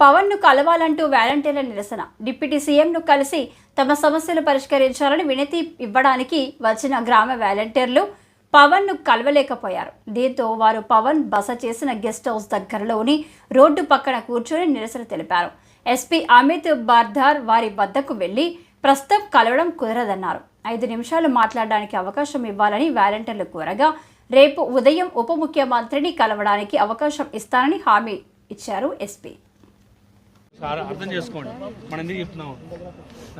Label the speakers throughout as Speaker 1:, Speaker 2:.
Speaker 1: పవన్ను కలవాలంటూ వాలంటీర్ల నిరసన. డిప్యూటీ సీఎంను కలిసి తమ సమస్యలు పరిష్కరించాలని వినతి ఇవ్వడానికి వచ్చిన గ్రామ వాలంటీర్లు పవన్ను కలవలేకపోయారు. దీంతో వారు పవన్ బస చేసిన గెస్ట్ హౌస్ దగ్గరలోని రోడ్డు పక్కన కూర్చొని నిరసన తెలిపారు. ఎస్పీ అమిత్ బార్దార్ వారి వద్దకు వెళ్ళి ప్రస్తుతం కలవడం కుదరదన్నారు. ఐదు నిమిషాలు మాట్లాడడానికి అవకాశం ఇవ్వాలని వాలంటీర్లు కోరగా రేపు ఉదయం ఉప ముఖ్యమంత్రిని కలవడానికి అవకాశం ఇస్తానని హామీ ఇచ్చారు ఎస్పీ.
Speaker 2: సార్ అర్థం చేసుకోండి. మనం ఎందుకు చెప్తున్నాం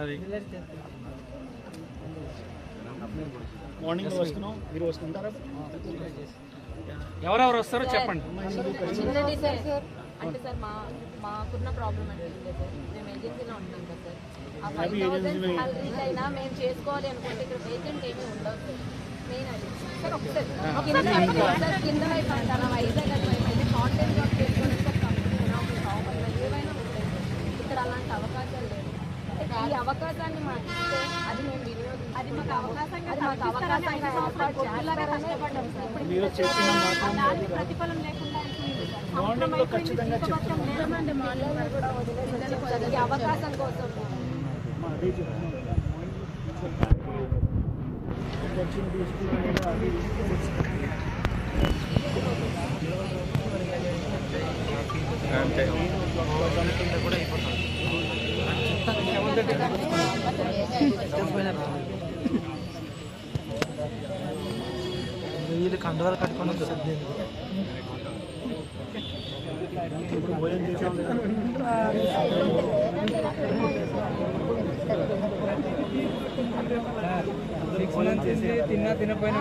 Speaker 2: అది.
Speaker 3: మార్నింగ్ వస్తున్నాం. మీరు వస్తుంటారా?
Speaker 2: ఎవరెవరు వస్తారో చెప్పండి.
Speaker 4: చిన్నది సార్ సార్ అంటే సార్ మా మాకున్న ప్రాబ్లం అంటే ఏం లేదు సార్ మేము ఏజెన్సీలో ఉంటున్నాం కదా సార్ ఆ ఫైవ్ థౌసండ్ సాలరీస్ అయినా మేము చేసుకోవాలి అనుకుంటే ఇక్కడ వేకెంట్ ఏమీ ఉండవు సార్ మెయిన్ అది. సార్ ఒకసారి. కింద వైపు అంటారా వైజాగ్ వైపు అయితే కాంటెంట్ జాబ్ చేసుకోవాలి సార్ కంపెనీ అయినా ఒక షాప్ అయినా ఏవైనా ఉంటాయి అలాంటి అవకాశాలు లేవు ఈ అవకాశాన్ని మాకు ఇస్తే అది మేము అది మాకు అవకాశంగా మాకు ప్రతిఫలం లేకుండా. ఈ అవకాశం కోసం
Speaker 5: వీళ్ళు కండువాలు కట్టుకొని వస్తుంది
Speaker 3: ఇప్పుడు భోజనం చేసాం
Speaker 5: మంత్స్ చేసి తిన్నా తినపోయినా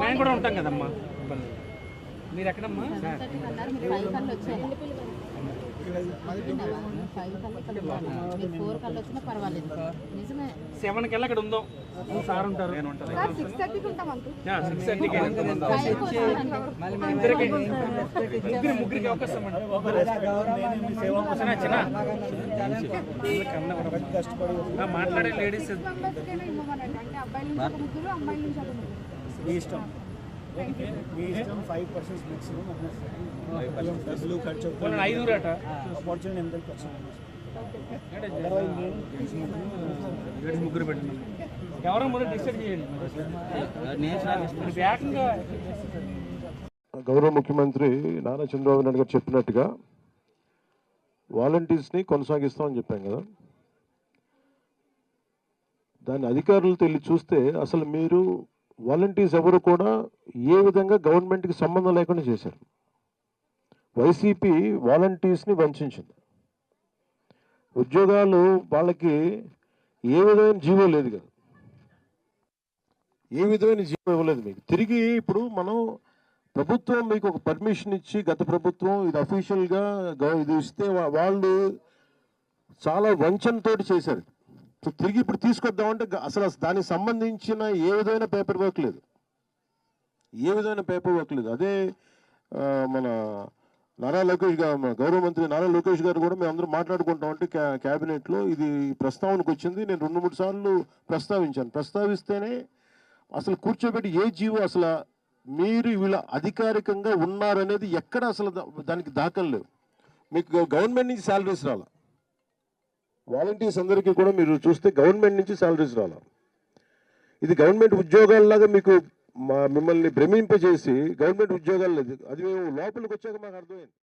Speaker 2: మేము కూడా ఉంటాం కదమ్మా. మీరు ఎక్కడమ్మా?
Speaker 6: ఫోర్ కళ్ళు వచ్చినా పర్వాలేదు. నిజమే.
Speaker 2: సెవెన్కి అక్కడ ఉందాం. సార్ ఉంటారు. సిక్స్ థర్టీకి ఇద్దరికి ముగ్గురు ముగ్గురికి అవకాశం చిన్న. మాట్లాడే లేడీస్
Speaker 3: మీ ఇష్టం. మీ ఇష్టం ఫైవ్ పర్సెంట్ మ్యాక్సిమం డబ్బులు ఖర్చు
Speaker 2: వాళ్ళని ఐదుగురు అట
Speaker 3: ఆపర్చునిటీ ఎంత ఖర్చు
Speaker 2: ముగ్గురు పెట్టినాం ఎవరో డిసైడ్ చేయండి
Speaker 7: గౌరవ ముఖ్యమంత్రి నారా చంద్రబాబు నాయుడు గారు చెప్పినట్టుగా వాలంటీర్స్ని కొనసాగిస్తామని చెప్పాం కదా. దాని అధికారులతో వెళ్ళి చూస్తే అసలు మీరు వాలంటీర్స్ ఎవరు కూడా ఏ విధంగా గవర్నమెంట్కి సంబంధం లేకుండా చేశారు. వైసీపీ వాలంటీర్స్ని వంచింది ఉద్యోగాలు వాళ్ళకి ఏ విధమైన జీవో లేదు కదా. ఏ విధమైన జీవో ఇవ్వలేదు మీకు. తిరిగి ఇప్పుడు మనం ప్రభుత్వం మీకు ఒక పర్మిషన్ ఇచ్చి గత ప్రభుత్వం ఇది అఫీషియల్గా ఇది ఇస్తే వాళ్ళు చాలా వంచనతోటి చేశారు. సో తిరిగి ఇప్పుడు తీసుకొద్దామంటే అసలు దానికి సంబంధించిన ఏ విధమైన పేపర్ వర్క్ లేదు. ఏ విధమైన పేపర్ వర్క్ లేదు. అదే మన నారా లోకేష్ గారు గౌరవ మంత్రి నారా లోకేష్ గారు కూడా మేము అందరూ మాట్లాడుకుంటాం అంటే క్యా క్యాబినెట్లో ఇది ప్రస్తావనకు వచ్చింది. నేను రెండు మూడు సార్లు ప్రస్తావించాను. ప్రస్తావిస్తేనే అసలు కూర్చోబెట్టి ఏ జీవో అసలు మీరు వీళ్ళ అధికారికంగా ఉన్నారనేది ఎక్కడ అసలు దానికి దాఖలు లేవు. మీకు గవర్నమెంట్ నుంచి శాలరీస్ రాలా? వాలంటీర్స్ అందరికీ కూడా మీరు చూస్తే గవర్నమెంట్ నుంచి శాలరీస్ రాలా? ఇది గవర్నమెంట్ ఉద్యోగాల్లాగా మీకు మా మిమ్మల్ని భ్రమింపజేసి గవర్నమెంట్ ఉద్యోగాలు లేదు. అది మేము లోపలికి వచ్చాక మాకు అర్థమైంది.